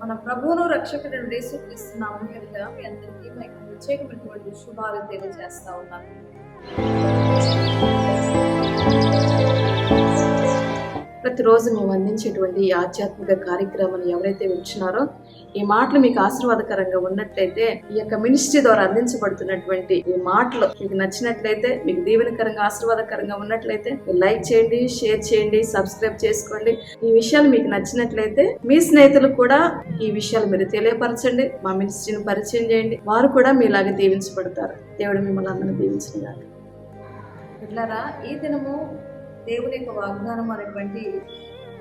మన ప్రభువును రక్షకుడు యేసుక్రీస్తున్నాము కనుక మీ అందరికీ మా ప్రత్యేకమైనటువంటి శుభాలు తెలియజేస్తా ఉన్నాను. ప్రతిరోజు మేము అందించేటువంటి ఆధ్యాత్మిక కార్యక్రమాన్ని ఎవరైతే వింటున్నారో ఈ మాటలు మీకు ఆశీర్వాదకరంగా ఉన్నట్లయితే ఈ యొక్క మినిస్ట్రీ ద్వారా అందించబడుతున్నటువంటి ఈ మాటలు మీకు నచ్చినట్లయితే మీకు దీవెనకరంగా ఆశీర్వాదకరంగా ఉన్నట్లయితే మీరు లైక్ చేయండి షేర్ చేయండి సబ్స్క్రైబ్ చేసుకోండి. ఈ విషయాలు మీకు నచ్చినట్లయితే మీ స్నేహితులు కూడా ఈ విషయాలు మీరు తెలియపరచండి మా మినిస్ట్రీని పరిచయం చేయండి. వారు కూడా మీలాగే దీవించబడతారు. దేవుడు మిమ్మల్ని అందరినీ దీవించిన పిల్లరా ఈ దినము దేవుని యొక్క వాగ్దానం అనేటువంటి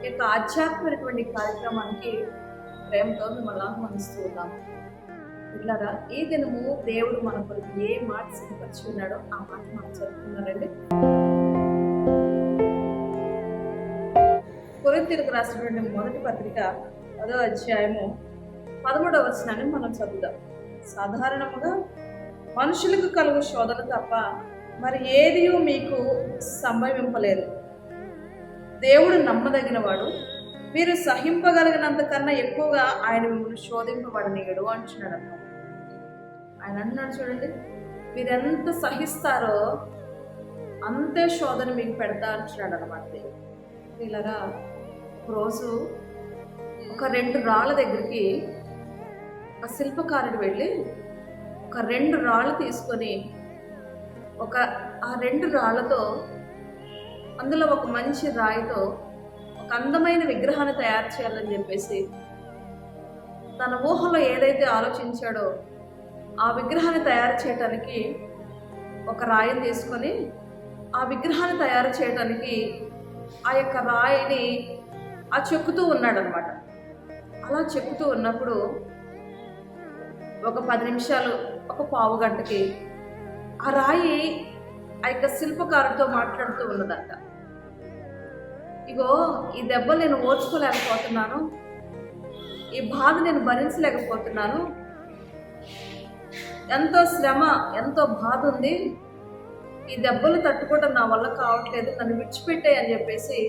యొక్క ఆధ్యాత్మికమైనటువంటి కార్యక్రమానికి ప్రేమతో మిమ్మల్ని ఆహ్వానిస్తూ ఉన్నాము ఇట్లాగా ఈ దినము దేవుడు మన కొరకు ఏ మాట సిద్ధపరిచి ఉన్నాడో ఆ మాట మనం చదువుకున్నారండి కొరింతీలకు రాసినటువంటి మొదటి పత్రిక పదో అధ్యాయము పదమూడవ వచనాన్ని మనం చదువుదాం. సాధారణముగా మనుషులకు కలుగు శోధన తప్ప మరి ఏది మీకు సంభవింపలేదు. దేవుడు నమ్మదగినవాడు మీరు సహింపగలిగినంత కన్నా ఎక్కువగా ఆయన మిమ్మల్ని శోధింపబడనీయడు అంటున్నాడు ఆయన అంటున్నాడు చూడండి మీరు ఎంత సహిస్తారో అంతే శోధన మీకు పెడతా అంటున్నాడు అనమాట వీళ్ళరా రోజు ఒక రెండు రాళ్ళ దగ్గరికి ఒక శిల్పకారుడు వెళ్ళి ఒక రెండు రాళ్ళు తీసుకొని ఒక ఆ రెండు రాళ్ళతో అందులో ఒక మంచి రాయితో ఒక అందమైన విగ్రహాన్ని తయారు చేయాలని చెప్పేసి తన ఊహలో ఏదైతే ఆలోచించాడో ఆ విగ్రహాన్ని తయారు చేయటానికి ఒక రాయిని తీసుకొని ఆ విగ్రహాన్ని తయారు చేయటానికి ఆ యొక్క రాయిని ఆ చెక్కుతూ ఉన్నాడనమాట. అలా చెక్కుతూ ఉన్నప్పుడు ఒక పది నిమిషాలు ఒక పావు గంటకి ఆ రాయి ఆ యొక్క శిల్పకారుతో మాట్లాడుతూ ఉన్నదంట. ఇగో ఈ దెబ్బ నేను ఓర్చుకోలేకపోతున్నాను. ఈ బాధ నేను భరించలేకపోతున్నాను. ఎంతో శ్రమ ఎంతో బాధ ఉంది. ఈ దెబ్బలు తట్టుకోవడం నా వల్ల కావట్లేదు. నన్ను విడిచిపెట్టే అని చెప్పేసి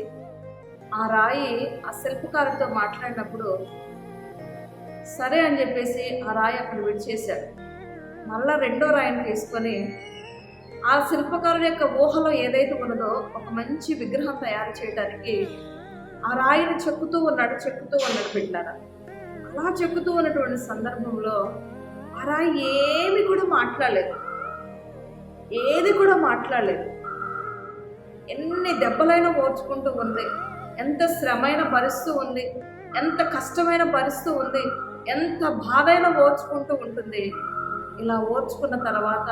ఆ రాయి ఆ శిల్పకారుడితో మాట్లాడినప్పుడు సరే అని చెప్పేసి ఆ రాయి అక్కడ విడిచేశాడు. మళ్ళా రెండో రాయిని తీసుకొని ఆ శిల్పకారుడి యొక్క ఊహలో ఏదైతే ఉన్నదో ఒక మంచి విగ్రహం తయారు చేయడానికి ఆ రాయిని చెక్కుతూ ఉన్నాడు చెక్కుతూ ఉన్నాడు బిడ్డారా అలా చెక్కుతూ ఉన్నటువంటి సందర్భంలో ఆ రాయి ఏమి కూడా మాట్లాడలేదు. ఏది కూడా మాట్లాడలేదు. ఎన్ని దెబ్బలైనా ఓర్చుకుంటూ ఉంది. ఎంత శ్రమైన భరిస్తూ ఉంది. ఎంత కష్టమైన భరిస్తూ ఉంది. ఎంత బాధైనా ఓర్చుకుంటూ ఉంటుంది. ఇలా ఓర్చుకున్న తర్వాత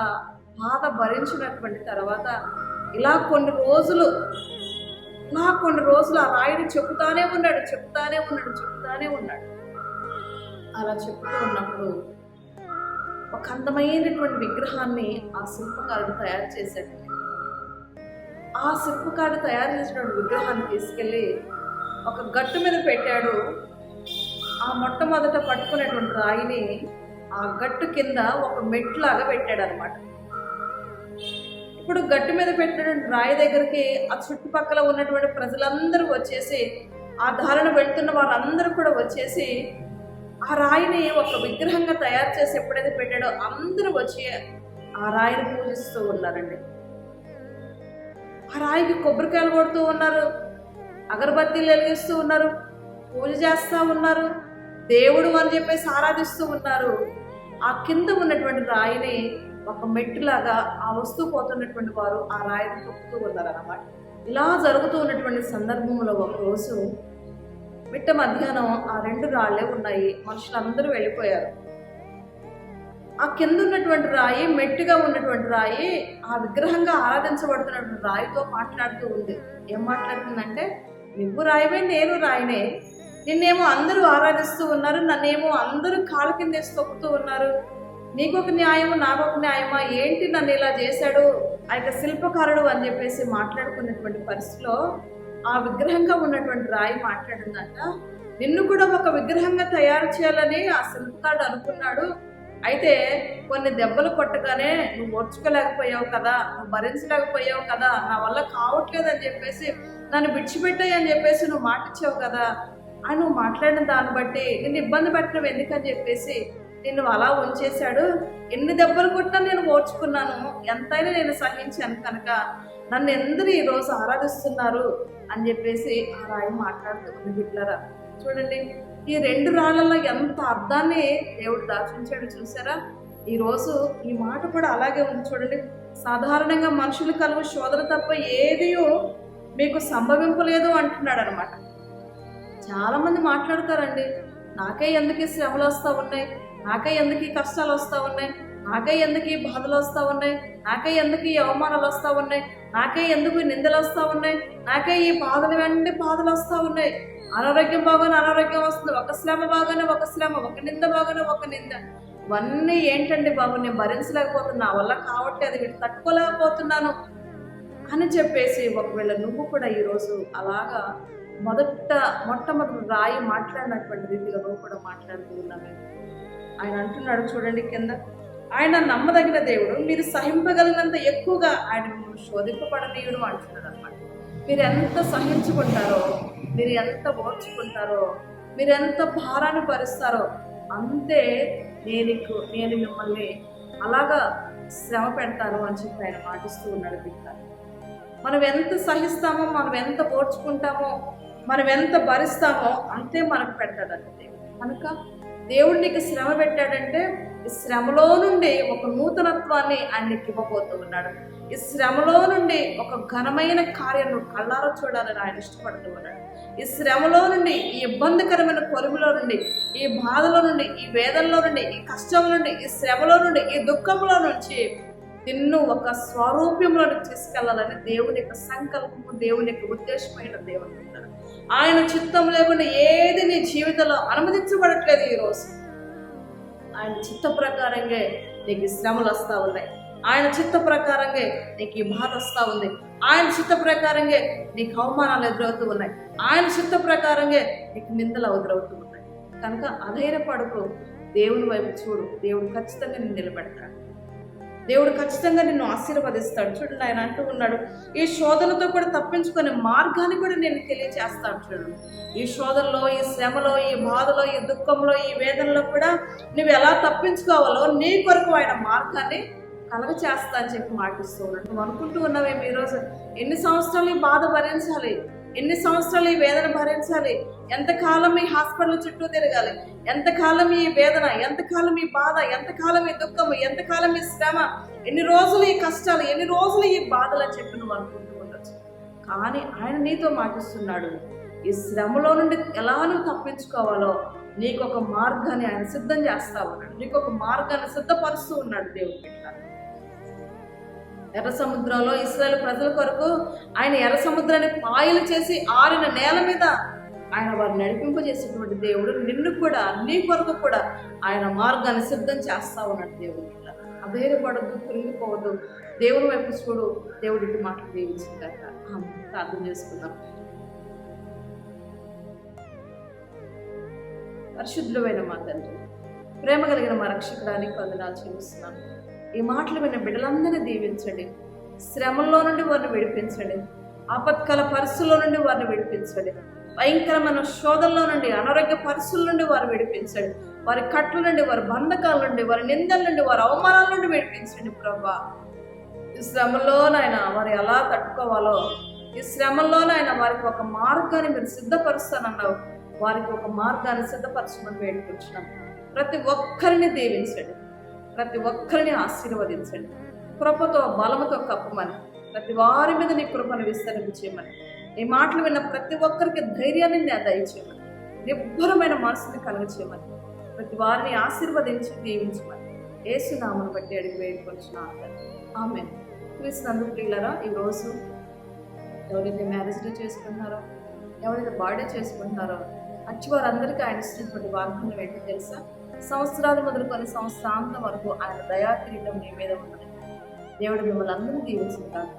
బాధ భరించినటువంటి తర్వాత ఇలా కొన్ని రోజులు నా కొన్ని రోజులు ఆ రాయిని చెప్తానే ఉన్నాడు చెప్తానే ఉన్నాడు చెప్తానే ఉన్నాడు. అలా చెప్తూ ఉన్నప్పుడు ఒక అందమైనటువంటి విగ్రహాన్ని ఆ శిల్పకారుడు తయారు చేశాడు. ఆ శిల్పకారుడు తయారు చేసినటువంటి విగ్రహాన్ని తీసుకెళ్ళి ఒక గట్టు మీద పెట్టాడు. ఆ మొట్టమొదట పట్టుకునేటువంటి రాయిని ఆ గట్టు కింద ఒక మెట్లాగా పెట్టాడు అనమాట ఇప్పుడు గట్టు మీద పెట్టినటువంటి రాయి దగ్గరికి ఆ చుట్టుపక్కల ఉన్నటువంటి ప్రజలందరూ వచ్చేసి ఆ దారిన వెళ్తున్న వాళ్ళందరూ కూడా వచ్చేసి ఆ రాయిని ఒక విగ్రహంగా తయారు చేసి ఎప్పుడైతే పెట్టాడో అందరూ వచ్చి ఆ రాయిని పూజిస్తూ ఉన్నారండి. ఆ రాయికి కొబ్బరికాయలు కొడుతూ ఉన్నారు అగరబత్తీలు వెలిగిస్తూ ఉన్నారు పూజ చేస్తూ ఉన్నారు దేవుడు అని చెప్పేసి ఆరాధిస్తూ ఉన్నారు. ఆ కింద ఉన్నటువంటి రాయిని ఒక మెట్టులాగా ఆ వస్తువు పోతున్నటువంటి వారు ఆ రాయిని తొక్కుతూ ఉన్నారన్నమాట. ఇలా జరుగుతూ ఉన్నటువంటి సందర్భంలో ఒక రోజు మిట్ట మధ్యాహ్నం ఆ రెండు రాళ్ళే ఉన్నాయి. మనుషులందరూ వెళ్ళిపోయారు. ఆ కింద ఉన్నటువంటి రాయి మెట్టుగా ఉన్నటువంటి రాయి ఆ విగ్రహంగా ఆరాధించబడుతున్నటువంటి రాయితో మాట్లాడుతూ ఉంది. ఏం మాట్లాడుతుందంటే నువ్వు రాయివే నేను రాయినే. నిన్నేమో అందరూ ఆరాధిస్తూ ఉన్నారు నన్నేమో అందరూ కాళ్ళ కిందేసి తొక్కుతూ ఉన్నారు. నీకొక న్యాయము నాకొక న్యాయమా? ఏంటి నన్ను ఇలా చేశాడు? ఆ యొక్క శిల్పకారుడు అని చెప్పేసి మాట్లాడుకున్నటువంటి పరిస్థితిలో ఆ విగ్రహంగా ఉన్నటువంటి రాయి మాట్లాడిందంట. నిన్ను కూడా ఒక విగ్రహంగా తయారు చేయాలని ఆ శిల్పకారుడు అనుకున్నాడు. అయితే కొన్ని దెబ్బలు కొట్టగానే నువ్వు ఓర్చుకోలేకపోయావు కదా నువ్వు భరించలేకపోయావు కదా నా వల్ల కావట్లేదు అని చెప్పేసి నన్ను విడిచిపెట్టాయి అని చెప్పేసి నువ్వు మాట ఇచ్చావు కదా. అని నువ్వు మాట్లాడిన దాన్ని బట్టి నిన్ను ఇబ్బంది పెట్టడం ఎందుకని చెప్పేసి నిన్ను అలా ఉంచేశాడు. ఎన్ని దెబ్బలు కొట్టినా నేను ఓర్చుకున్నాను. ఎంతైనా నేను సహించాను కనుక నన్ను ఎందరూ ఈరోజు ఆరాధిస్తున్నారు అని చెప్పేసి ఆ రాయి మాట్లాడుతుంది బిడ్డలరా చూడండి ఈ రెండు రాళ్ళల్లో ఎంత అర్థాన్ని దేవుడు దాచించాడు చూసారా? ఈరోజు ఈ మాట కూడా అలాగే ఉంది చూడండి. సాధారణంగా మనుషులు కలుగు శోధన తప్ప ఏదియో మీకు సంభవింపలేదు అంటున్నాడు అనమాట చాలామంది మాట్లాడతారండి నాకే ఎందుకే శ్రమలు వస్తూ ఉన్నాయి? నాకై ఎందుకు ఈ కష్టాలు వస్తూ ఉన్నాయి? నాకై ఎందుకు ఈ బాధలు వస్తూ ఉన్నాయి? నాకై ఎందుకు ఈ అవమానాలు వస్తూ ఉన్నాయి? నాకే ఎందుకు నిందలు వస్తూ ఉన్నాయి? నాకై ఈ బాధలు వెంటనే బాధలు వస్తూ ఉన్నాయి. అనారోగ్యం బాగానే అనారోగ్యం వస్తుంది. ఒక శ్రమ బాగానే ఒక శ్రమ ఒక నింద బాగానే ఒక నింద. ఇవన్నీ ఏంటండి బాబు? నేను భరించలేకపోతున్నా. వల్ల వల్ల అది వీటి తట్టుకోలేకపోతున్నాను అని చెప్పేసి ఒకవేళ నువ్వు కూడా ఈరోజు అలాగా మొదట మొట్టమొదటి రాయి మాట్లాడినటువంటి రీతిగా నువ్వు కూడా మాట్లాడుతూ ఉన్నామే ఆయన అంటున్నాడు చూడండి కింద. ఆయన నమ్మదగిన దేవుడు మీరు సహింపగలిగినంత ఎక్కువగా ఆయన మిమ్మల్ని శోధింపబడనీయుడు అంటున్నాడు అనమాట మీరు ఎంత సహించుకుంటారో మీరు ఎంత ఓర్చుకుంటారో మీరు ఎంత భారాన్ని భరిస్తారో అంతే నేను నేను మిమ్మల్ని అలాగా శ్రమ పెడతాను అని చెప్పి ఆయన మాటిస్తూ ఉన్నాడు బిడ్డ. మనం ఎంత సహిస్తామో మనం ఎంత ఓర్చుకుంటామో మనం ఎంత భరిస్తామో అంతే మనకు పెడతాడు దేవుడు. కనుక దేవుడు నీకు శ్రమ పెట్టాడంటే ఈ శ్రమలో నుండి ఒక నూతనత్వాన్ని ఆయన నీకు ఇవ్వబోతూ ఉన్నాడు. ఈ శ్రమలో నుండి ఒక ఘనమైన కార్యం నువ్వు కళ్ళారా చూడాలని ఆయన ఇష్టపడుతూ ఉన్నాడు. ఈ శ్రమలో నుండి ఈ ఇబ్బందికరమైన కొలుములో నుండి ఈ బాధలో నుండి ఈ వేదనలో నుండి ఈ కష్టం నుండి ఈ శ్రమలో నుండి ఈ దుఃఖంలో నుంచి నిన్ను ఒక స్వరూప్యంలోకి తీసుకెళ్ళాలని దేవుని యొక్క సంకల్పము దేవుని యొక్క ఉద్దేశమైన దేవుడు ఉంటాడు ఆయన చిత్తం లేకుండా ఏది నీ జీవితంలో అనుమతించబడట్లేదు ఈరోజు ఆయన చిత్త ప్రకారంగా నీకు శ్రమలు వస్తూ ఉన్నాయి. ఆయన చిత్త ప్రకారంగా నీకు ఈ బాధ వస్తూ ఉంది. ఆయన చిత్త ప్రకారంగా నీకు అవమానాలు ఎదురవుతూ ఉన్నాయి. ఆయన చిత్త ప్రకారంగా నీకు నిందలు ఎదురవుతూ ఉన్నాయి. కనుక అధైర్యపడుకు. దేవుని వైపు చూడు. దేవుడు ఖచ్చితంగా నిన్ను నిలబెడతాడు. దేవుడు ఖచ్చితంగా నిన్ను ఆశీర్వదిస్తాడు. చూడండి ఆయన అంటూ ఉన్నాడు. ఈ శోధనతో కూడా తప్పించుకునే మార్గాన్ని కూడా నేను తెలియచేస్తాను చూడు. ఈ శోధనలో ఈ శ్రమలో ఈ బాధలో ఈ దుఃఖంలో ఈ వేదనలో కూడా నువ్వు ఎలా తప్పించుకోవాలో నీ కొరకు ఆయన మార్గాన్ని కలగ చేస్తా అని చెప్పి మాటిస్తూ ఉన్నాడు. నువ్వు అనుకుంటూ ఉన్నావేమి ఈరోజు ఎన్ని సంవత్సరాలు ఈ బాధ భరించాలి? ఎన్ని సంవత్సరాలు ఈ వేదన భరించాలి? ఎంతకాలం ఈ హాస్పిటల్ చుట్టూ తిరగాలి? ఎంతకాలం ఈ వేదన? ఎంతకాలం ఈ బాధ? ఎంతకాలం ఈ దుఃఖము ఎంతకాలం ఈ శ్రమ? ఎన్ని రోజులు ఈ కష్టాలు? ఎన్ని రోజులు ఈ బాధలు అని చెప్పి నువ్వు అనుకుంటూ ఉండొచ్చు. కానీ ఆయన నీతో మాటిస్తున్నాడు ఈ శ్రమలో నుండి ఎలా నువ్వు తప్పించుకోవాలో నీకు ఒక మార్గాన్ని ఆయన సిద్ధం చేస్తా ఉన్నాడు. నీకు ఒక మార్గాన్ని సిద్ధపరుస్తూ ఉన్నాడు దేవుడు ఎర్ర సముద్రంలో ఇస్రాయల్ ప్రజల కొరకు ఆయన ఎర్ర సముద్రాన్ని పాయలు చేసి ఆరిన నేల మీద ఆయన వారిని నడిపింపజేసేటువంటి దేవుడు నిన్ను కూడా నీ కొరకు కూడా ఆయన మార్గాన్ని సిద్ధం చేస్తా ఉన్నాడు దేవుడు. అధైర్యపడద్దు కృంగిపోవద్దు దేవుని వైపు చూడు దేవుడికి మాటలు దీవించిందాక ప్రార్థన చేసుకుందాం. పరిశుద్ధులమైన మా తండ్రి ప్రేమ కలిగిన మా రక్షకుడానికి వందనాలు చూపిస్తున్నాను ఈ మాటలు విన్న బిడ్డలందరినీ దీవించండి. శ్రమల్లో నుండి వారిని విడిపించండి. ఆపత్కాల పరిస్థితుల్లో నుండి వారిని విడిపించండి. భయంకరమైన శోధనలో నుండి అనారోగ్య పరిస్థితుల నుండి వారు విడిపించండి. వారి కట్ల నుండి వారి బంధకాల నుండి వారి నిందల నుండి వారి అవమానాల నుండి విడిపించండి ప్రభా. ఈ శ్రమలోనైనా వారు ఎలా తట్టుకోవాలో ఈ శ్రమల్లోనైనా వారికి ఒక మార్గాన్ని మీరు సిద్ధపరుస్తానన్నావు. వారికి ఒక మార్గాన్ని సిద్ధపరచమని వేడుకుంటున్నాం. ప్రతి ఒక్కరిని దీవించండి. ప్రతి ఒక్కరిని ఆశీర్వదించండి. కృపతో బలముతో కప్పమని ప్రతి వారి మీద నీ కృపను విస్తరించేయమని. ఈ మాటలు విన్న ప్రతి ఒక్కరికి ధైర్యాన్ని నేను దయచేయమని. నిబ్బరమైన మనసుని కలుగచేయమని. ప్రతి వారిని ఆశీర్వదించి దీవించమని. ఏసునామను బట్టి అడిగి వేడుకొచ్చిన ఆమె క్రీస్తునందుకు ప్రియులరా ఈరోజు ఎవరైతే మ్యారేజ్లో చేసుకుంటున్నారో ఎవరైతే బర్త్డే చేసుకుంటున్నారో అచ్చి వారందరికీ ఆయన ఇచ్చినటువంటి వాగ్దానం ఏంటో తెలుసా? సంవత్సరాలు మొదలుకొని సంవత్సరాంతం వరకు ఆయన దయా మీ మీద ఉంటుంది దేవుడు మిమ్మల్ని అందరూ దీవించుకుంటాను